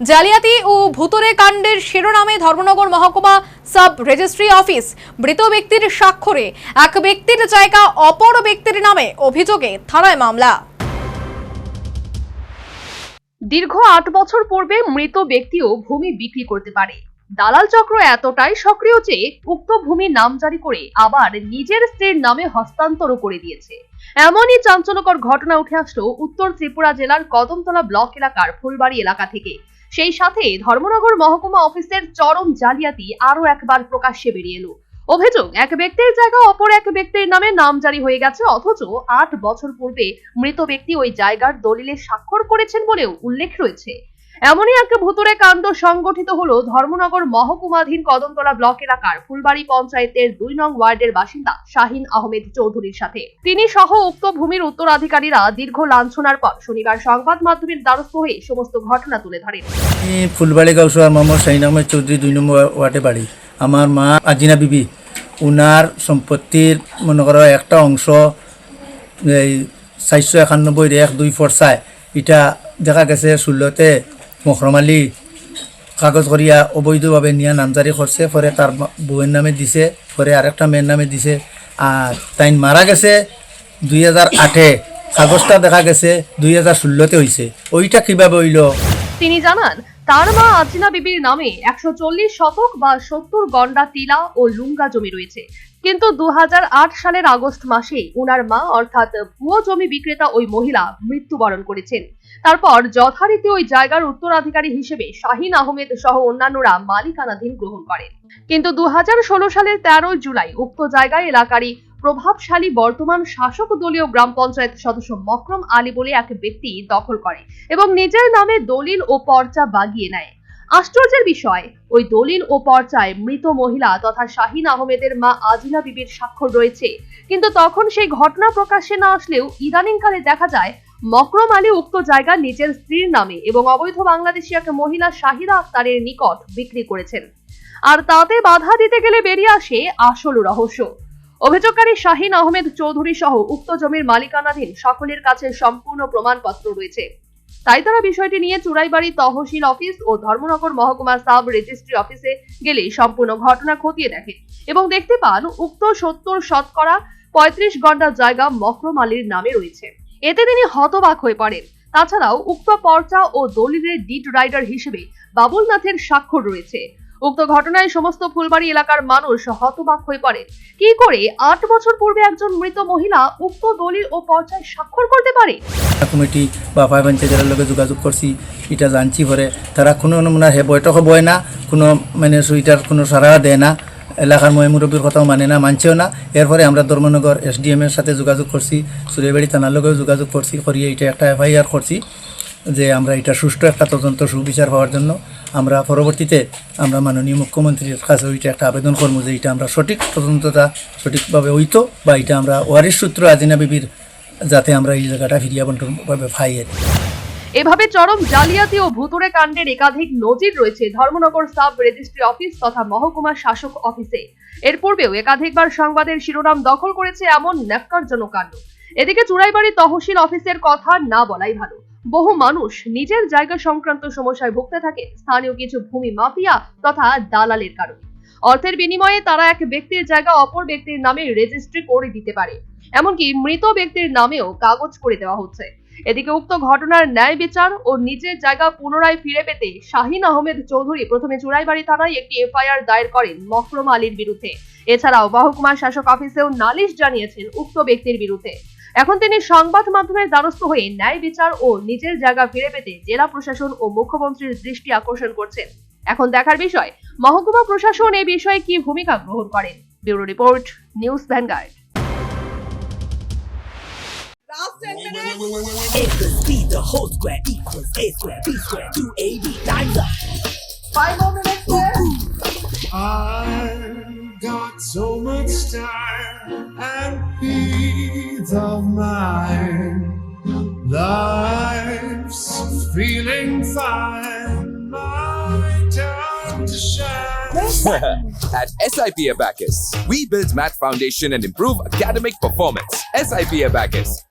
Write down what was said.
জালিয়াতি ও ভুতুরে কাণ্ডের শিরোনামে ধর্মনগর মহকুমা সাব রেজিস্ট্রি অফিস। মৃত ব্যক্তির স্বাক্ষরে এক ব্যক্তির জায়গা অপর ব্যক্তির নামে অভিযোগে থানায় মামলা। দীর্ঘ আট বছর পূর্বে মৃত ব্যক্তিও ভূমি বিক্রি করতে পারে। দালাল চক্র এতটাই সক্রিয় যে উক্ত ভূমি নাম জারি করে আবার নিজের স্ত্রীর নামে হস্তান্তরও করে দিয়েছে। এমনই চাঞ্চল্যকর ঘটনা উঠে আসলো উত্তর ত্রিপুরা জেলার কদমতলা ব্লক এলাকার ফুলবাড়ি এলাকা থেকে। সেই সাথে ধর্মনগর মহকুমা অফিসের চরম জালিয়াতি আরও একবার প্রকাশ্যে বেরিয়ে এলো। অভিযোগ, এক ব্যক্তির জায়গা অপর এক ব্যক্তির নামে নাম জারি হয়ে গেছে, অথচ আট বছর পূর্বে মৃত ব্যক্তি ওই জায়গার দলিলে স্বাক্ষর করেছেন বলেও উল্লেখ রয়েছে। এমনই এক ভুতুরে কাণ্ড সংগঠিত হলো ধর্মনগর মহকুমাধীন কদমতলা ব্লক এলাকার ফুলবাড়ি পঞ্চায়েতের দুই নং ওয়ার্ডের বাসিন্দা শাহিন আহমেদ চৌধুরীর সাথে। তিনি সহ উক্ত ভূমির উত্তরাধিকারীরা দীর্ঘ লাঞ্ছনার পর শনিবার সংবাদ মাধ্যমের দ্বারস্থ হয়ে সমস্ত ঘটনা তুলে ধরেন। ফুলবাড়ি গাউসুয়ার মোহাম্মদ শাহিন আহমেদ চৌধুরী, দুই নম্বর ওয়ার্ডে বাড়ি। আমার মা আজিনা বিবি, উনার সম্পত্তির মনে করো একটা অংশ, এই চারশো একানব্বই এক দুই ফরসায়। এটা দেখা গেছে ষোলোতে মখরমালি কাগজ করিয়া অবৈধভাবে নিয়া নামজারি করছে পরে তার বউয়ের নামে দিছে পরে আরেকটা মেয়ের নামে দিছে। আর তাই মারা গেছে, দুই হাজার আটে কাগজটা দেখা গেছে, দুই হাজার ষোলোতে হয়েছে ওইটা কীভাবে হইল? তিনি জানান, তার মা আজিনা বিবির নামে একশো চল্লিশ শতক বা সত্তর গন্ডা টিলা ও লুঙ্গা জমি রয়েছে। কিন্তু দু হাজার আট সালের আগস্ট মাসে উনার মা, অর্থাৎ ভুয়ো জমি বিক্রেতা ওই মহিলা মৃত্যুবরণ করেছেন। তারপর যথারীতি ওই জায়গার উত্তরাধিকারী হিসেবে শাহিন আহমেদ সহ অন্যান্যরা মালিকানাধীন গ্রহণ করেন। কিন্তু দু হাজার ষোলো সালের তেরোই জুলাই উক্ত জায়গায় এলাকারই প্রভাবশালী বর্তমান শাসক দলীয় গ্রাম পঞ্চায়েত সদস্য মকরম আলী বলে এক ব্যক্তি দখল করে এবং নিজের নামে দলিল ও পর্চা বাগিয়ে নেয়। আশ্চর্যের বিষয়, ওই দলিল ও পর্চায় মৃত মহিলা তথা শাহিন আহমেদের মা আজিনা বিবির স্বাক্ষর রয়েছে। কিন্তু তখন সেই ঘটনা প্রকাশ্যে না আসলেও ইদানিংকালে দেখা যায়, মকরম আলী উক্ত জায়গা নিজের স্ত্রীর নামে এবং অবৈধ বাংলাদেশি এক মহিলা শাহিদা আক্তারের নিকট বিক্রি করেছেন। আর তাতে বাধা দিতে গেলে বেরিয়ে আসে আসল রহস্য। অভিযোগকারী শাহিন আহমেদ চৌধুরী সহ উক্ত জমির মালিকানাধীন সকলের কাছে সম্পূর্ণ প্রমাণপত্র রয়েছে। তাই তারা বিষয়টি নিয়ে চুরাইবাড়ি তহসিল অফিস ও ধর্মনগর মহকুমা সাব রেজিস্ট্রি অফিসে গেলে সম্পূর্ণ ঘটনা খতিয়ে দেখে এবং দেখতে পান উক্ত সত্তর শতকরা পঁয়ত্রিশ ঘণ্টার জায়গা মকরম আলীর নামে রয়েছে। এতে তিনি হতবাক হয়ে পড়েন। তাছাড়াও উক্ত পর্চা ও দলিলের ডিড রাইডার হিসেবে বাবুলনাথের স্বাক্ষর রয়েছে। উক্ত ঘটনায় সমস্ত ফুলবাড়ি এলাকার মানুষ হতবাক হয়ে পড়ে কি করে আট বছর পূর্বে একজন মৃত মহিলা উক্ত দলিল ও পর্চায় স্বাক্ষর করতে পারে? কমিটি বা ফাইভ পঞ্চায়েতের লগে যোগাযোগ করছি, এটা জানছি পরে। তারা কোনো নমুনা হে বৈঠকও বয় না, কোনো মানে সুইটার কোনো সারা দেয় না। এলাকার ময় মুরব্বীর কথাও মানে না, মানছেও না। এরপরে আমরা ধর্মনগর এসডিএম এর সাথে যোগাযোগ করছি, সুরেবাড়ি থানার লগেও যোগাযোগ করছি, করিয়ে এটা একটা এফআইআর করছি। যে আমরা এটা সুষ্ঠু একটা তদন্ত সুবিচার হওয়ার জন্য আমরা পরবর্তীতে আমরা মাননীয় মুখ্যমন্ত্রীর কাছে ওইটা একটা আবেদন করব যে এটা আমরা সঠিক তদন্তটা সঠিকভাবে হইতো বা এটা আমরা ওয়ারিশ সূত্র আজিনা বিবির যাতে আমরা এই জায়গাটা ফিরিয়া বন্টনভাবে পাই এভাবে চরম জালিয়াতি ও ভুতুরে কাণ্ডের একাধিক নজির রয়েছে ধর্মনগর সাব রেজিস্ট্রি অফিস তথা মহকুমা শাসক অফিসে। এর পূর্বেও একাধিকবার সংবাদের শিরোনাম দখল করেছে এমন ন্যাক্কারজনক কাণ্ড। এদিকে চুড়াইবাড়ি তহসিল অফিসের কথা না বলাই ভালো। বহু মানুষ নিজের জায়গা সংক্রান্ত সমস্যায় ভুগতে থাকে। স্থানীয় কিছু ভূমি মাফিয়া তথা দালালের কারণে। অর্থের বিনিময়ে তারা এক ব্যক্তির জায়গা অপর ব্যক্তির নামে রেজিস্ট্রি করে দিতে পারে। এমনকি মৃত ব্যক্তির নামেও কাগজ করে দেওয়া হচ্ছে। এদিকে উক্ত ঘটনার ন্যায় বিচার ও নিজের জায়গা পুনরায় ফিরে পেতে শাহিন আহমেদ চৌধুরী প্রথমে চুরাইবাড়ি থানায় একটি এফআইআর দায়ের করেন মকরম আলীর বিরুদ্ধে। এছাড়াও মহকুমা শাসক অফিসেও নালিশ জানিয়েছেন উক্ত ব্যক্তির বিরুদ্ধে। এখন তিনি সংবাদ মাধ্যমের দ্বারস্থ হয়ে ন্যায় বিচার ও নিজের জায়গা ফিরে পেতে জেলা প্রশাসন ও মুখ্যমন্ত্রীর দৃষ্টি আকর্ষণ করছেন। এখন দেখার বিষয় মহকুমা প্রশাসন এই বিষয়ে কি ভূমিকা গ্রহণ করেন bureau report news vanguard. A plus B, the whole square equals A square, B square, 2AB times up. I've got so much time and peace of mind. Life's feeling fine. My time to shine. At SIP Abacus, we build math foundation and improve academic performance. SIP Abacus,